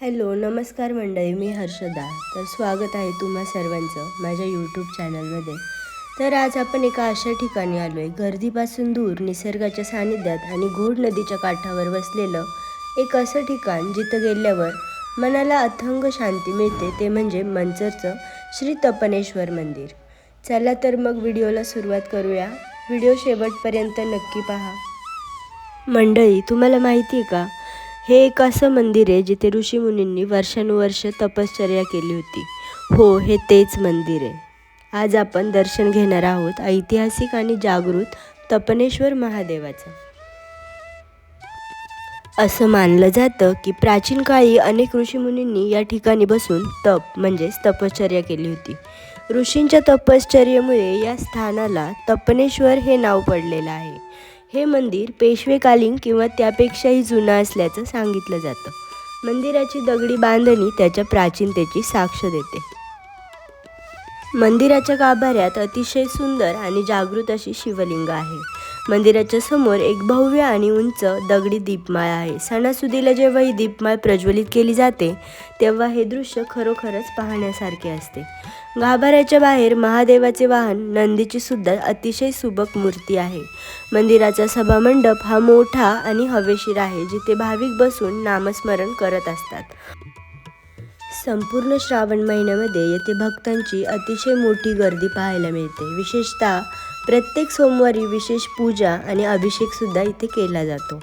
Hello नमस्कार मंडळी मी हर्षदा. तर स्वागत आहे तुम्हा सर्वांचं माझ्या यूट्यूब चॅनलमध्ये तर आज आपण एका अशा ठिकाणी आलो आहे गर्दीपासून दूर निसर्गाच्या सानिध्यात आणि घोड नदीच्या काठावर वसलेलं एक असं ठिकाण जिथं गेल्यावर मनाला अथंग शांती मिळते ते म्हणजे मंचरचं श्री तपनेश्वर मंदिर. चला तर मग व्हिडिओला सुरुवात करूया. व्हिडिओ शेवटपर्यंत नक्की पहा. मंडळी तुम्हाला माहिती आहे का? हे एक असं मंदिर आहे जिथे ऋषीमुनींनी वर्षानुवर्ष तपश्चर्या केली होती. हो हे तेच मंदिर आहे. आज आपण दर्शन घेणार आहोत ऐतिहासिक आणि जागृत तपनेश्वर महादेवाचं. असं मानलं जातं की प्राचीन काळी अनेक ऋषीमुनींनी या ठिकाणी बसून तप म्हणजेच तपश्चर्या केली होती. ऋषींच्या तपश्चर्येमुळे या स्थानाला तपनेश्वर हे नाव पडलेलं आहे. हे मंदिर पेशवेकालीन किंवा त्यापेक्षाही जुनं असल्याचं सांगितलं जातं. मंदिराची दगडी बांधणी त्याच्या प्राचीनतेची साक्ष देते. मंदिराच्या गाभाऱ्यात अतिशय सुंदर आणि जागृत अशी शिवलिंग आहे. मंदिराच्या समोर एक भव्य आणि उंच दगडी दीपमाळ आहे. सणासुदीला जेव्हा ही दीपमाळ प्रज्वलित केली जाते तेव्हा हे दृश्य खरोखरच पाहण्यासारखे असते. गाभाऱ्याच्या बाहेर महादेवाचे वाहन नंदीची सुद्धा अतिशय सुबक मूर्ती आहे. मंदिराचा सभामंडप हा मोठा आणि हवेशीर आहे जिथे भाविक बसून नामस्मरण करत असतात. संपूर्ण श्रावण महिन्यामध्ये येथे भक्तांची अतिशय मोठी गर्दी पाहायला मिळते. विशेषतः प्रत्येक सोमवारी विशेष पूजा आणि अभिषेकसुद्धा इथे केला जातो.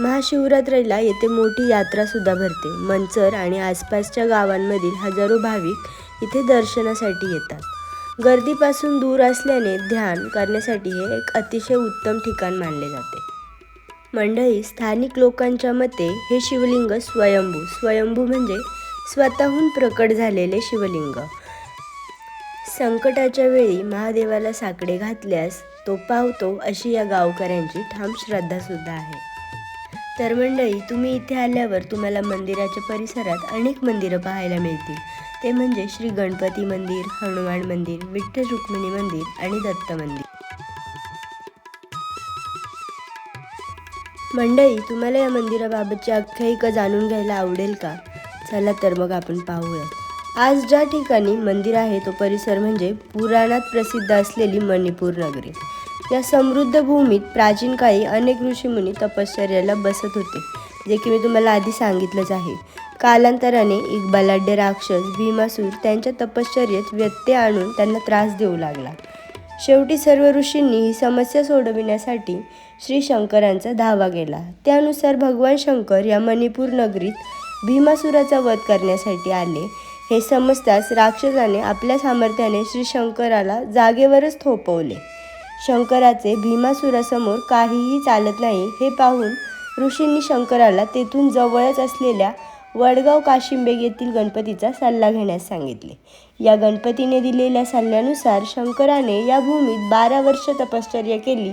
महाशिवरात्रीला येथे मोठी यात्रासुद्धा भरते. मंचर आणि आसपासच्या गावांमधील हजारो भाविक इथे दर्शनासाठी येतात. गर्दीपासून दूर असल्याने ध्यान करण्यासाठी हे एक अतिशय उत्तम ठिकाण मानले जाते. मंडळी स्थानिक लोकांच्या मते हे शिवलिंग स्वयंभू. स्वयंभू म्हणजे स्वतःहून प्रकट झालेले शिवलिंग. संकटाच्या वेळी महादेवाला साकडे घातल्यास तो पावतो अशी या गावकऱ्यांची ठाम श्रद्धासुद्धा आहे. तर मंडळी तुम्ही इथे आल्यावर तुम्हाला मंदिराच्या परिसरात अनेक मंदिरं पाहायला मिळतील. ते म्हणजे श्री गणपती मंदिर हनुमान मंदिर विठ्ठल रुक्मिणी मंदिर आणि दत्त मंदिर. मंडळी तुम्हाला या मंदिराबाबतची आख्यायिका जाणून घ्यायला आवडेल का? चला तर मग आपण पाहूयात. आज ज्या ठिकाणी मंदिर आहे तो परिसर म्हणजे पुराणात प्रसिद्ध असलेली मणिपूर नगरी. या समृद्ध भूमीत प्राचीन काळी अनेक ऋषीमुनी तपश्चर्याला बसत होते जे की मी तुम्हाला आधी सांगितलंच आहे. कालांतराने एक बलाढ्य राक्षस भीमासूर त्यांच्या तपश्चर्येत व्यत्यय आणून त्यांना त्रास देऊ लागला. शेवटी सर्व ऋषींनी ही समस्या सोडविण्यासाठी श्री शंकरांचा धावा केला. त्यानुसार भगवान शंकर या मणिपूर नगरीत भीमासुराचा वध करण्यासाठी आले. हे समजताच राक्षसाने आपल्या सामर्थ्याने श्री शंकराला जागेवरच थोपवले. शंकराचे भीमासुरासमोर काहीही चालत नाही हे पाहून ऋषींनी शंकराला तेथून जवळच असलेल्या वडगाव काशिंबेग येथील गणपतीचा सल्ला घेण्यास सांगितले. या गणपतीने दिलेल्या सल्ल्यानुसार शंकराने या भूमीत बारा वर्ष तपश्चर्या केली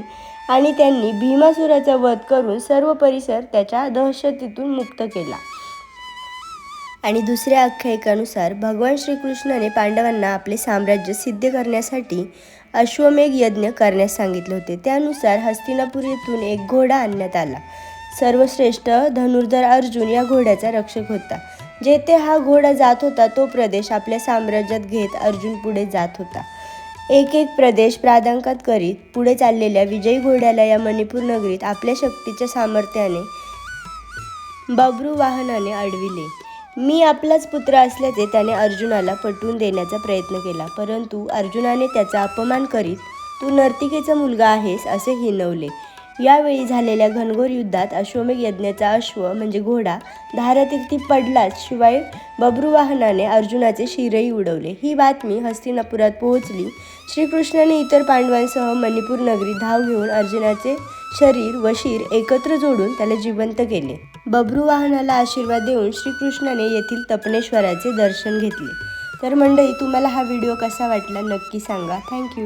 आणि त्यांनी भीमासुराचा वध करून सर्व परिसर त्याच्या दहशतीतून मुक्त केला. आणि दुसऱ्या आख्यायिकानुसार भगवान श्रीकृष्णाने पांडवांना आपले साम्राज्य सिद्ध करण्यासाठी अश्वमेघ यज्ञ करण्यास सांगितले होते. त्यानुसार हस्तिनापूर येथून एक घोडा आणण्यात आला. सर्वश्रेष्ठ धनुर्धर अर्जुन या घोड्याचा रक्षक होता. जेथे हा घोडा जात होता तो प्रदेश आपल्या साम्राज्यात घेत अर्जुन पुढे जात होता. एक एक प्रदेश प्रादांकात करीत पुढे चाललेल्या विजयी घोड्याला या मणिपूर नगरीत आपल्या शक्तीच्या सामर्थ्याने बब्रू वाहनाने अडविले. मी आपलाच पुत्र असल्याचे त्याने अर्जुनाला पटवून देण्याचा प्रयत्न केला. परंतु अर्जुनाने त्याचा अपमान करीत तू नर्तिकेचा मुलगा आहेस असे हिनवले. यावेळी झालेल्या घनघोर युद्धात अश्वमेघ यज्ञाचा अश्व म्हणजे घोडा धारातीर्थी पडलाच शिवाय बब्रुवाहनाने अर्जुनाचे शिरही उडवले. ही बातमी हस्तिनापुरात पोहोचली. श्रीकृष्णाने इतर पांडवांसह मणिपूर नगरी धाव घेऊन अर्जुनाचे शरीर व शिर एकत्र जोडून त्याला जिवंत केले. बब्रुवाहनाला आशीर्वाद देऊन श्रीकृष्णाने येथील तपनेश्वराचे दर्शन घेतले. तर मंडळी तुम्हाला हा व्हिडिओ कसा वाटला नक्की सांगा. थँक्यू.